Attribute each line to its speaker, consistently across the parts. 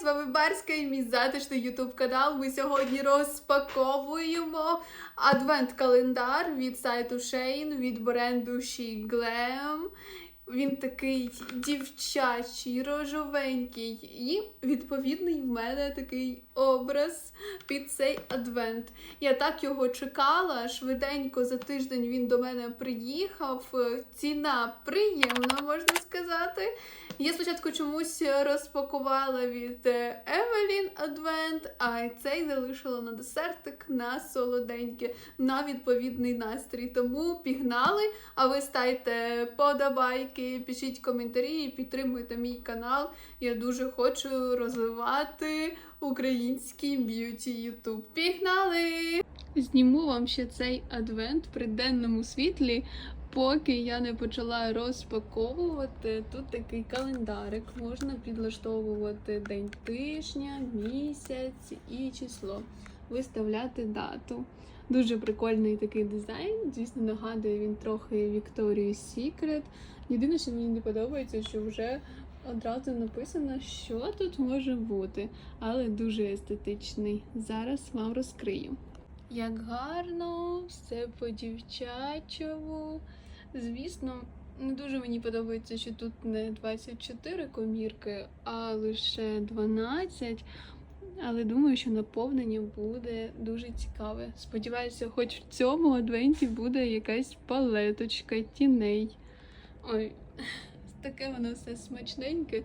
Speaker 1: з вами Барська і мій затишний ютуб канал. Ми сьогодні розпаковуємо адвент-календар від сайту Shane, від бренду She Glam. Він такий дівчачий, рожовенький, і відповідний в мене такий образ під цей адвент. Я так його чекала. Швиденько за тиждень він до мене приїхав. Ціна приємна, можна сказати. Я спочатку чомусь розпакувала від е, Евелін Адвент, а цей залишила на десертик на солоденьке, на відповідний настрій. Тому пігнали. А ви ставте подобайки, пишіть коментарі підтримуйте мій канал. Я дуже хочу розвивати український б'юті Ютуб. Пігнали! Зніму вам ще цей адвент при денному світлі. Поки я не почала розпаковувати, тут такий календарик. Можна підлаштовувати день тижня, місяць і число, виставляти дату. Дуже прикольний такий дизайн. Звісно, нагадує він трохи Victoria's Secret. Єдине, що мені не подобається, що вже одразу написано, що тут може бути, але дуже естетичний. Зараз вам розкрию. Як гарно, все по-дівчачому. Звісно, не дуже мені подобається, що тут не 24 комірки, а лише 12. Але думаю, що наповнення буде дуже цікаве. Сподіваюся, хоч в цьому адвенті буде якась палеточка тіней. Ой, таке воно все смачненьке,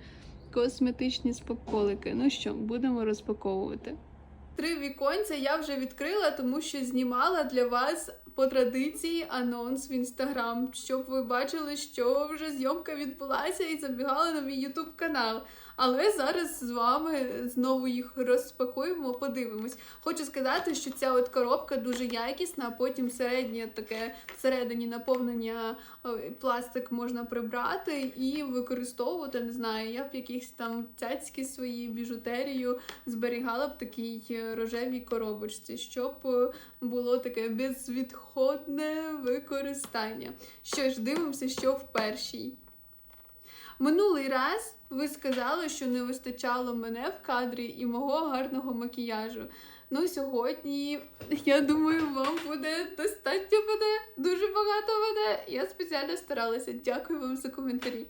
Speaker 1: косметичні споколики. Ну що, будемо розпаковувати. Три віконця я вже відкрила, тому що знімала для вас по традиції анонс в інстаграм, щоб ви бачили, що вже зйомка відбулася і забігали на мій ютуб канал. Але зараз з вами знову їх розпакуємо, подивимось. Хочу сказати, що ця от коробка дуже якісна, а потім середнє таке всередині наповнення пластик можна прибрати і використовувати. Не знаю, я б якісь там цяцьки свої біжутерію зберігала б такій е, рожевій коробочці, щоб е, було таке безвідходне використання. Що ж, дивимося, що в першій. Минулий раз ви сказали, що не вистачало мене в кадрі і мого гарного макіяжу. Ну, сьогодні, я думаю, вам буде достатньо мене, дуже багато мене. Я спеціально старалася. Дякую вам за коментарі.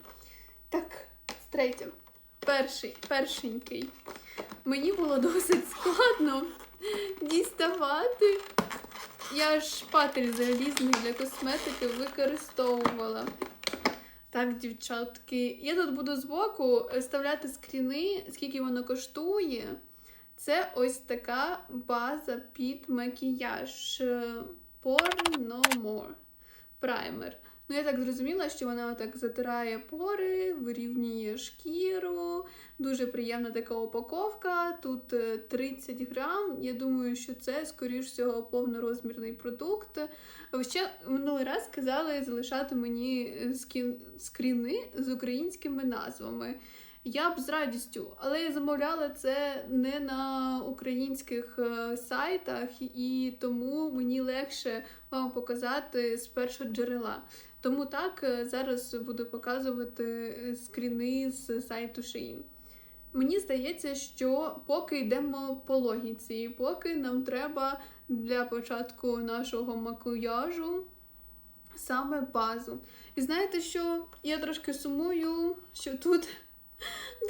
Speaker 1: Так, з третім. Перший, першенький. Мені було досить складно діставати. Я шпатель залізний для косметики використовувала. Так, дівчатки, я тут буду збоку вставляти скріни, скільки воно коштує. Це ось така база під макіяж Pore No праймер. Ну, я так зрозуміла, що вона так затирає пори, вирівнює шкіру. Дуже приємна така упаковка. Тут е, 30 грам. Я думаю, що це, скоріш всього, повнорозмірний продукт. Ще минулий раз сказали залишати мені скріни з українськими назвами. Я б з радістю, але я замовляла це не на українських е, сайтах, і тому мені легше вам показати з першого джерела. Тому так, е, зараз буду показувати е, скріни з сайту Shein. Мені здається, що поки йдемо по логіці, поки нам треба для початку нашого макіяжу саме базу. І знаєте що? Я трошки сумую, що тут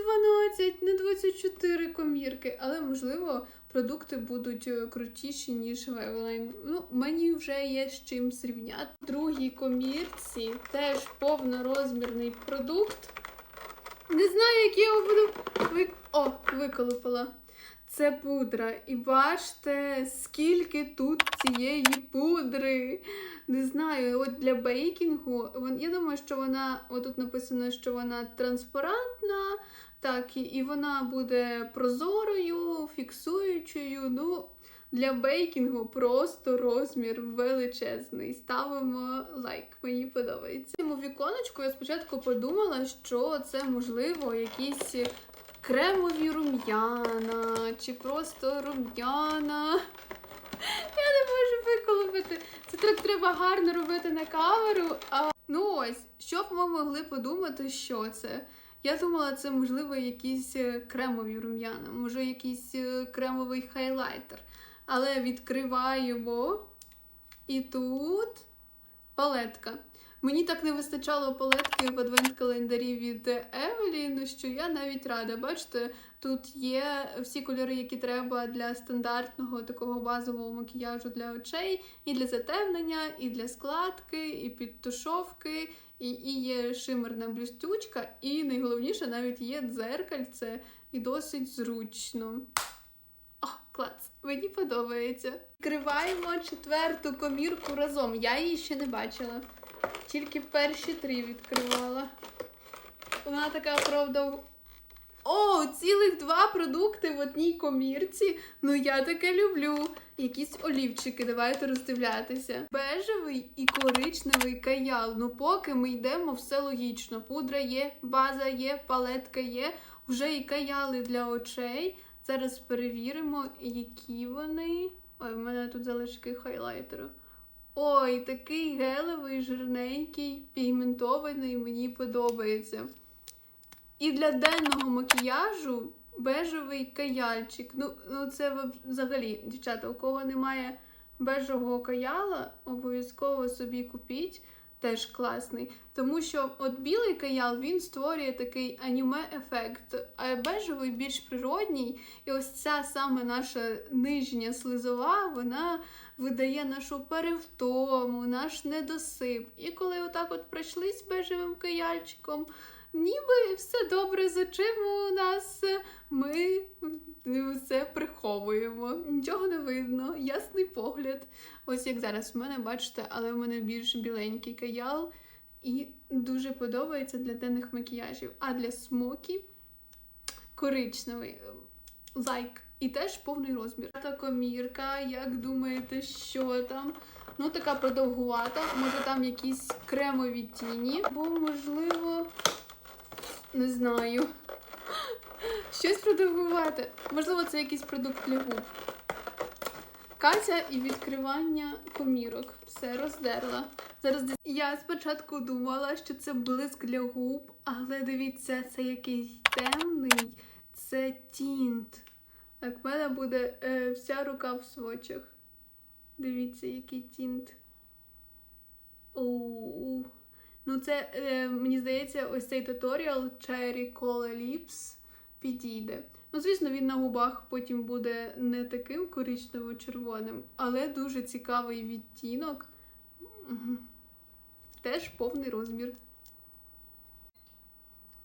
Speaker 1: 12, не 24 комірки, але можливо продукти будуть е, крутіші, ніж Вевелайн. Ну, мені вже є з чим зрівняти. В другій комірці теж повнорозмірний продукт. Не знаю, який я його буду. Ви... О, виколупала. Це пудра. І бачите, скільки тут цієї пудри. Не знаю, от для бейкінгу. Я думаю, що вона, отут написано, що вона транспарантна, так, і вона буде прозорою, фіксуючою. Ну, для бейкінгу просто розмір величезний. Ставимо лайк, мені подобається. Цьому віконечку я спочатку подумала, що це можливо якісь кремові рум'яна, чи просто рум'яна. Я не можу виколупити. Це так треба гарно робити на камеру. А ну ось, що б ми могли подумати, що це? Я думала, це можливо якісь е, кремові рум'яна, може якийсь е, кремовий хайлайтер. Але відкриваємо. І тут палетка. Мені так не вистачало палетки в адвент-календарі від Евелін, що я навіть рада. Бачите, тут є всі кольори, які треба для стандартного такого базового макіяжу для очей, і для затемнення, і для складки, і підтушовки, і, і є шимерна блістючка, і найголовніше навіть є дзеркальце, і досить зручно. О, клас! Мені подобається. Відкриваємо четверту комірку разом. Я її ще не бачила. Тільки перші три відкривала. Вона така, правда. О, цілих два продукти в одній комірці. Ну я таке люблю. Якісь олівчики, давайте роздивлятися. Бежевий і коричневий каял. Ну, поки ми йдемо, все логічно. Пудра є, база є, палетка є, вже і каяли для очей. Зараз перевіримо, які вони. Ой, в мене тут залишки хайлайтеру. Ой, такий гелевий, жирненький, пігментований, мені подобається. І для денного макіяжу бежевий каяльчик. Ну, ну це взагалі, дівчата, у кого немає бежевого каяла, обов'язково собі купіть. Теж класний. Тому що от білий каял він створює такий аніме-ефект, а бежевий більш природній. І ось ця саме наша нижня слизова, вона видає нашу перевтому, наш недосип. І коли отак от пройшлись бежевим каяльчиком, ніби все добре з очима у нас, ми все приховуємо. Нічого не видно, ясний погляд. Ось як зараз в мене, бачите, але в мене більш біленький каял. І дуже подобається для денних макіяжів. А для смокі коричневий лайк. І теж повний розмір. Та комірка, як думаєте, що там? Ну, така продовгувата. Може там якісь кремові тіні, бо, можливо, не знаю. Щось продовгувате. Можливо, це якийсь продукт для губ. Катя і відкривання комірок. Все роздерла. Зараз я спочатку думала, що це блиск для губ, але дивіться, це якийсь темний, це тінт. Так, в мене буде е, вся рука в свочах. Дивіться, який тінт. Оу. Ну, це, е, мені здається, ось цей туторіал Cherry Cola Lips підійде. Ну, звісно, він на губах потім буде не таким коричнево-червоним, але дуже цікавий відтінок. Теж повний розмір.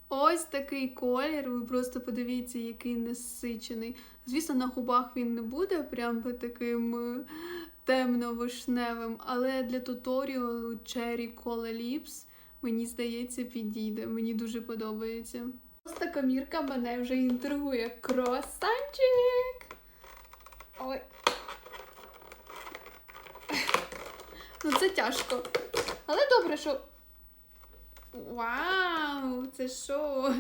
Speaker 1: Ось такий колір. Ви просто подивіться, який насичений. Звісно, на губах він не буде прям таким е, темно-вишневим, але для туторіалу Cherry Cola Lips, мені здається, підійде. Мені дуже подобається. Просто комірка мене вже інтригує. Круасанчик! Ой. Ну, це тяжко. Але добре, що. Вау! Це що?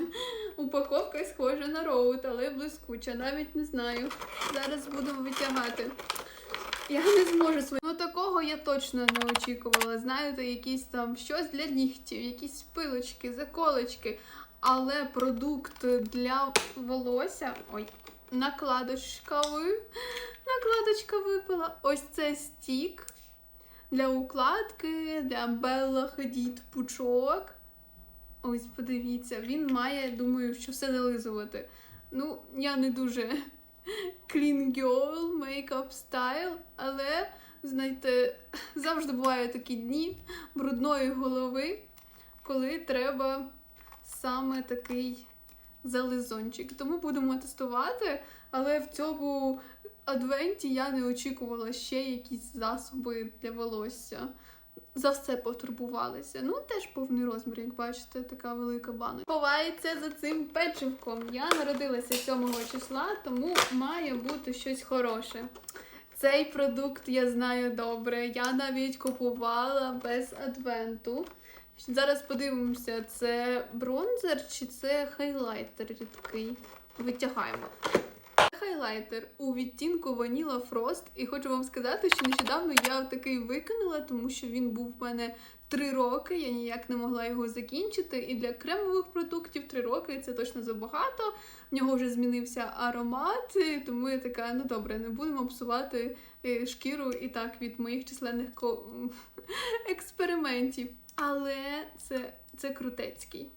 Speaker 1: Упаковка схожа на роут, але блискуча. Навіть не знаю. Зараз будемо витягати. Я не зможу свої. Ну такого я точно не очікувала. Знаєте, якісь там щось для нігтів, якісь пилочки, заколочки. Але продукт для волосся. Ой, накладочка ви. Накладочка випала. Ось це стік для укладки, для Белла Хадід пучок. Ось, подивіться, він має, думаю, що все зализувати. Ну, я не дуже clean girl, makeup style, але, знаєте, завжди бувають такі дні брудної голови, коли треба саме такий зализончик. Тому будемо тестувати, але в цьому адвенті я не очікувала ще якісь засоби для волосся. За все потурбувалися. Ну, теж повний розмір, як бачите, така велика баночка. Ховається за цим печивком. Я народилася 7 числа, тому має бути щось хороше. Цей продукт я знаю добре. Я навіть купувала без адвенту. Зараз подивимося, це бронзер чи це хайлайтер рідкий. Витягаємо. Хайлайтер у відтінку Vanilla Frost. І хочу вам сказати, що нещодавно я такий викинула, тому що він був в мене 3 роки. Я ніяк не могла його закінчити. І для кремових продуктів 3 роки це точно забагато. В нього вже змінився аромат, тому я така, ну добре, не будемо псувати е, шкіру і так від моїх численних експериментів. Але це, це крутецький.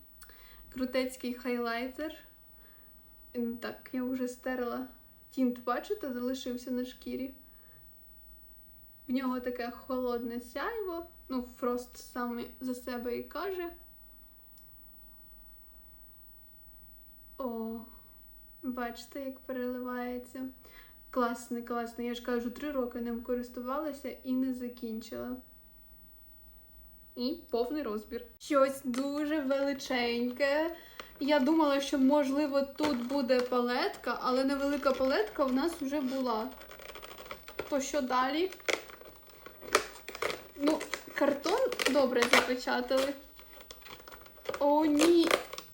Speaker 1: Крутецький хайлайтер. Так, я вже стерла тінт, бачите, залишився на шкірі. В нього таке холодне сяйво. Ну, Фрост саме за себе і каже. О, бачите, як переливається. Класний, класний. Я ж кажу, три роки ним користувалася і не закінчила. І повний розбір. Щось дуже величеньке. Я думала, що можливо тут буде палетка, але невелика палетка в нас вже була. То що далі? Ну, картон добре запечатали. О, ні.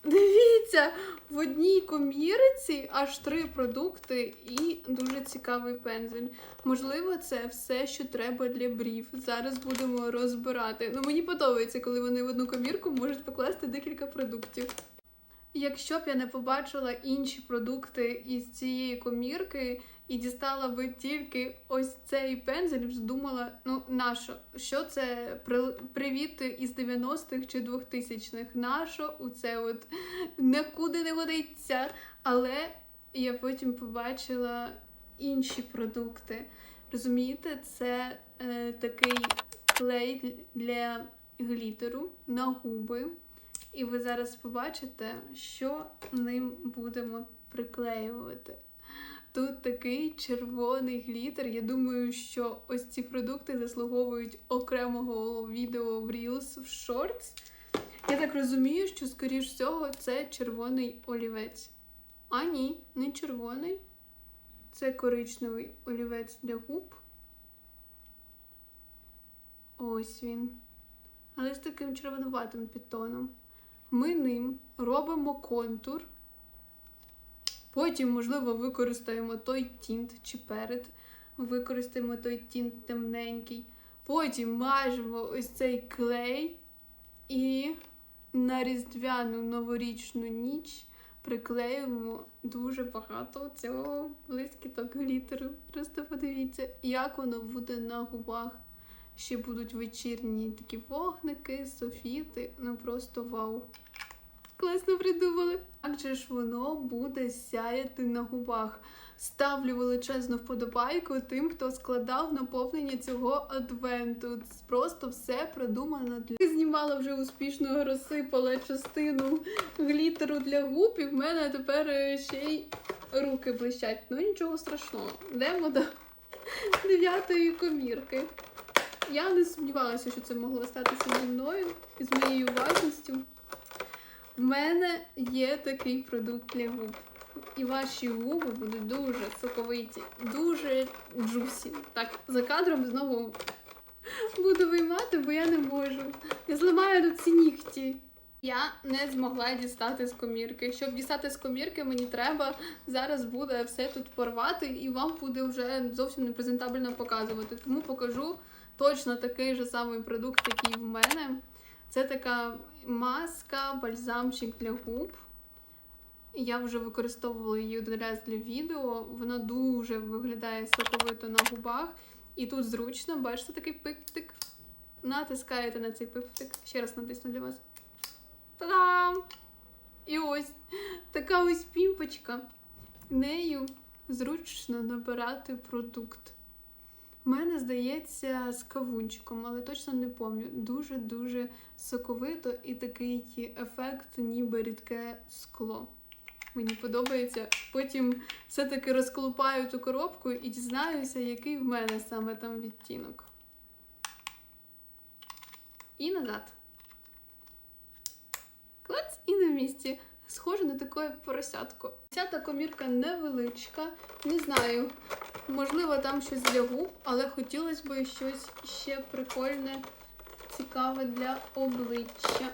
Speaker 1: Дивіться, в одній комірці аж три продукти і дуже цікавий пензель. Можливо, це все, що треба для брів. Зараз будемо розбирати. Ну, мені подобається, коли вони в одну комірку можуть покласти декілька продуктів. Якщо б я не побачила інші продукти із цієї комірки і дістала би тільки ось цей пензель, б думала, ну нащо? Що це При- привіт із 90-х чи 2000-х? Нащо у це от нікуди не годиться. Але я потім побачила інші продукти. Розумієте, це е, такий клей для глітеру на губи. І ви зараз побачите, що ним будемо приклеювати. Тут такий червоний глітер. Я думаю, що ось ці продукти заслуговують окремого відео в Reels в Shorts. Я так розумію, що, скоріш всього, це червоний олівець. А ні, не червоний. Це коричневий олівець для губ. Ось він. Але з таким червонуватим підтоном. Ми ним робимо контур. Потім, можливо, використаємо той тінт чи перед. Використаємо той тінт темненький. Потім мажемо ось цей клей і на різдвяну новорічну ніч приклеюємо дуже багато цього блискіток глітеру. Просто подивіться, як воно буде на губах. Ще будуть вечірні такі вогники, софіти. Ну просто вау. Класно придумали. Як же ж воно буде сяяти на губах? Ставлю величезну вподобайку тим, хто складав наповнення цього адвенту. Просто все продумано для знімала вже успішно розсипала частину глітеру для губ, і в мене тепер е, ще й руки блищать. Ну нічого страшного. Йдемо до дев'ятої комірки. Я не сумнівалася, що це могло статися зі мною і з моєю уважністю. В мене є такий продукт для губ. І ваші губи будуть дуже соковиті, дуже джусі. Так, за кадром знову буду виймати, бо я не можу. Я зламаю тут ці нігті. Я не змогла дістати з комірки. Щоб дістати з комірки, мені треба зараз буде все тут порвати, і вам буде вже зовсім непрезентабельно показувати. Тому покажу точно такий же самий продукт, який в мене. Це така маска, бальзамчик для губ. Я вже використовувала її один раз для відео. Вона дуже виглядає соковито на губах. І тут зручно, бачите, такий пиптик. Натискаєте на цей пиптик. Ще раз натисну для вас. Та-дам! І ось така ось пімпочка. Нею зручно набирати продукт. Мене, здається, з кавунчиком, але точно не пам'ятаю. Дуже-дуже соковито і такий ефект, ніби рідке скло. Мені подобається. Потім все-таки розколупаю ту коробку і дізнаюся, який в мене саме там відтінок. І назад. Клац і на місці. Схоже на таке поросятко. Ця комірка невеличка. Не знаю, можливо, там щось для губ, але хотілося б щось ще прикольне, цікаве для обличчя.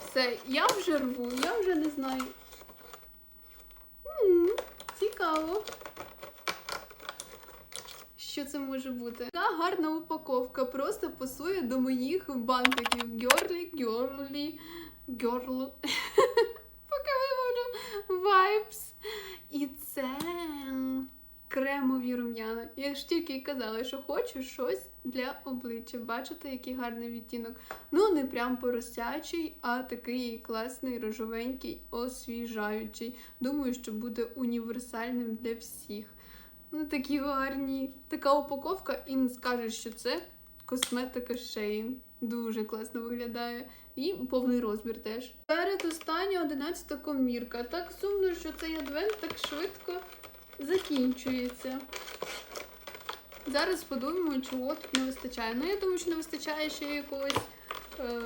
Speaker 1: Все, я вже рву, я вже не знаю. М, Цікаво. цікаво. Що це може бути? Така гарна упаковка, просто пасує до моїх бантиків. Гьорлі, гьорлі, гьорлу. Поки вимовлю вайпс. І це кремові рум'яна. Я ж тільки й казала, що хочу щось для обличчя. Бачите, який гарний відтінок. Ну, не прям поросячий, а такий класний, рожовенький, освіжаючий. Думаю, що буде універсальним для всіх. Ну, такі гарні. Така упаковка, і не скажеш, що це косметика Shein. Дуже класно виглядає. І повний розмір теж. Перед остання 11 комірка. Так сумно, що цей адвент так швидко закінчується. Зараз подумаємо, чого тут не вистачає. Ну, я думаю, що не вистачає ще якогось е,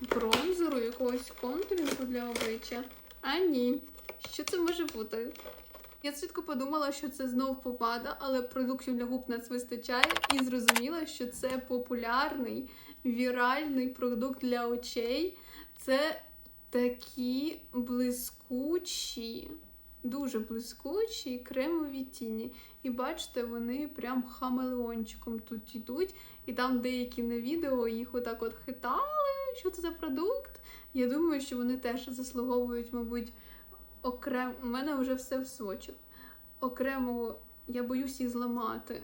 Speaker 1: бронзеру, якогось контурінку для обличчя. А ні. Що це може бути? Я швидко подумала, що це знов помада, але продуктів для губ нас вистачає, і зрозуміла, що це популярний віральний продукт для очей. Це такі блискучі, дуже блискучі кремові тіні. І бачите, вони прям хамелеончиком тут йдуть. І там деякі на відео їх отак от хитали. Що це за продукт? Я думаю, що вони теж заслуговують, мабуть, окремо. У мене вже все в сочах. Окремого, я боюсь їх зламати.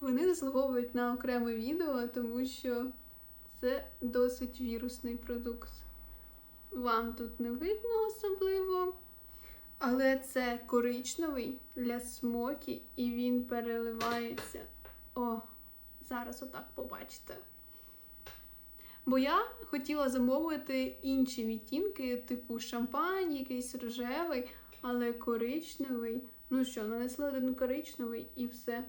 Speaker 1: Вони заслуговують на окреме відео, тому що це досить вірусний продукт. Вам тут не видно особливо. Але це коричневий для смокі, і він переливається. О, зараз отак побачите. Бо я хотіла замовити інші відтінки, типу шампань, якийсь рожевий, але коричневий. Ну що, нанесла один коричневий і все.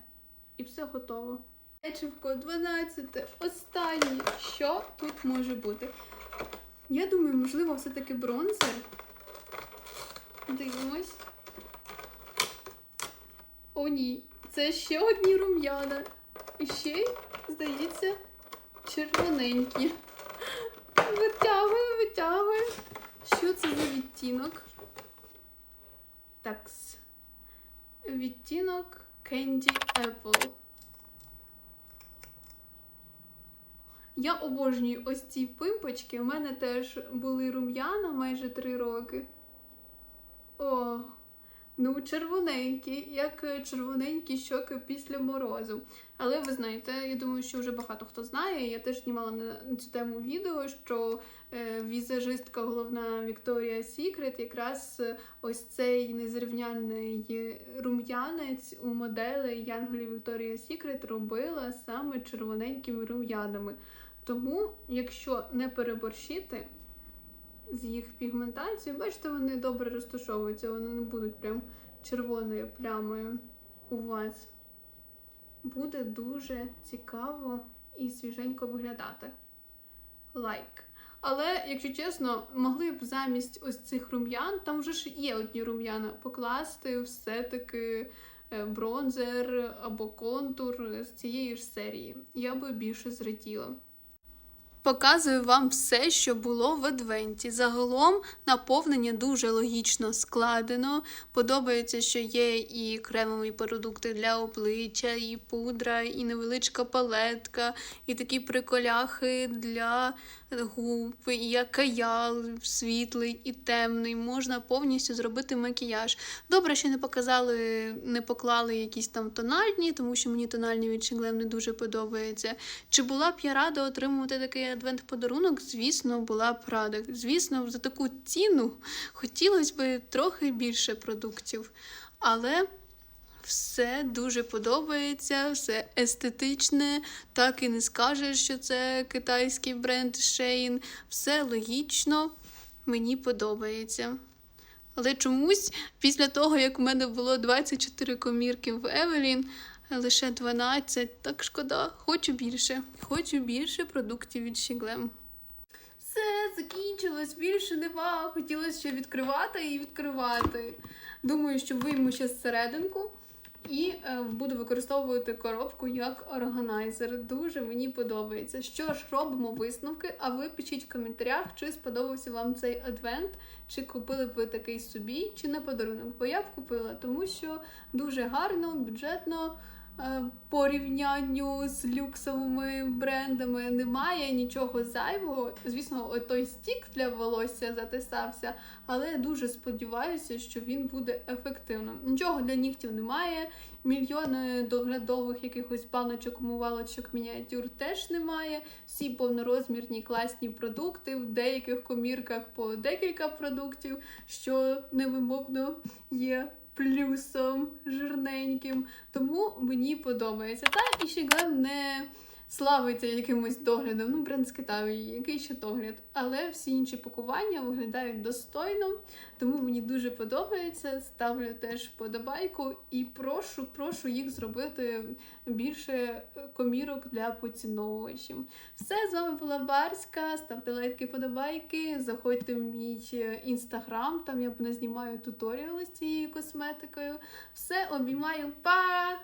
Speaker 1: І все готово. Печивко 12. Останнє. Що тут може бути? Я думаю, можливо, все-таки бронзер. Дивимось. О, ні. Це ще одні рум'яна. І ще, здається, червоненькі. Витягую, витягую. Що це за відтінок? Такс. Відтінок Candy Apple. Я обожнюю ось ці пимпочки. У мене теж були рум'яна майже три роки. О, ну червоненькі, як е, червоненькі щоки після морозу. Але ви знаєте, я думаю, що вже багато хто знає. Я теж знімала на цю тему відео, що е, візажистка головна Вікторія Сікрет якраз е, ось цей незрівнянний рум'янець у моделі Янголі Вікторія Сікрет робила саме червоненькими рум'янами. Тому, якщо не переборщити з їх пігментацією, бачите, вони добре розташовуються, вони не будуть прям червоною плямою у вас. Буде дуже цікаво і свіженько виглядати. Лайк. Але, якщо чесно, могли б замість ось цих рум'ян, там вже ж є одні рум'яна, покласти все-таки е, бронзер або контур з цієї ж серії. Я би більше зраділа. Показую вам все, що було в адвенті. Загалом наповнення дуже логічно складено. Подобається, що є і кремові продукти для обличчя, і пудра, і невеличка палетка, і такі приколяхи для губ, і як каял світлий і темний. Можна повністю зробити макіяж. Добре, що не показали, не поклали якісь там тональні, тому що мені тональні від Shiglem не дуже подобається. Чи була б я рада отримувати такий адвент-подарунок? Звісно, була б рада. Звісно, за таку ціну хотілося б трохи більше продуктів. Але все дуже подобається, все естетичне, так і не скажеш, що це китайський бренд Shein. Все логічно, мені подобається. Але чомусь після того, як у мене було 24 комірки в Евелін, лише 12, так шкода, хочу більше. Хочу більше продуктів від Shiglem. Все, закінчилось, більше нема. Хотілося ще відкривати і відкривати. Думаю, що вийму ще серединку І е, буду використовувати коробку як органайзер. Дуже мені подобається. Що ж, робимо висновки, а ви пишіть в коментарях, чи сподобався вам цей адвент, чи купили б ви такий собі, чи на подарунок. Бо я б купила, тому що дуже гарно, бюджетно. Е, Порівнянню з люксовими брендами немає нічого зайвого. Звісно, той стік для волосся затисався, але я дуже сподіваюся, що він буде ефективним. Нічого для нігтів немає. Мільйони доглядових якихось баночок, умивалочок, мініатюр теж немає. Всі повнорозмірні класні продукти, в деяких комірках по декілька продуктів, що невимовно є плюсом жирненьким. Тому мені подобається. Та і ще не славиться якимось доглядом. Ну, бренд з Китаю, який ще догляд. Але всі інші пакування виглядають достойно, тому мені дуже подобається. Ставлю теж вподобайку і прошу, прошу їх зробити більше е, комірок для поціновувачів. Все, з вами була Барська. Ставте лайки, подобайки, заходьте в мій е, інстаграм, там я знімаю туторіали з цією косметикою. Все, обіймаю, па!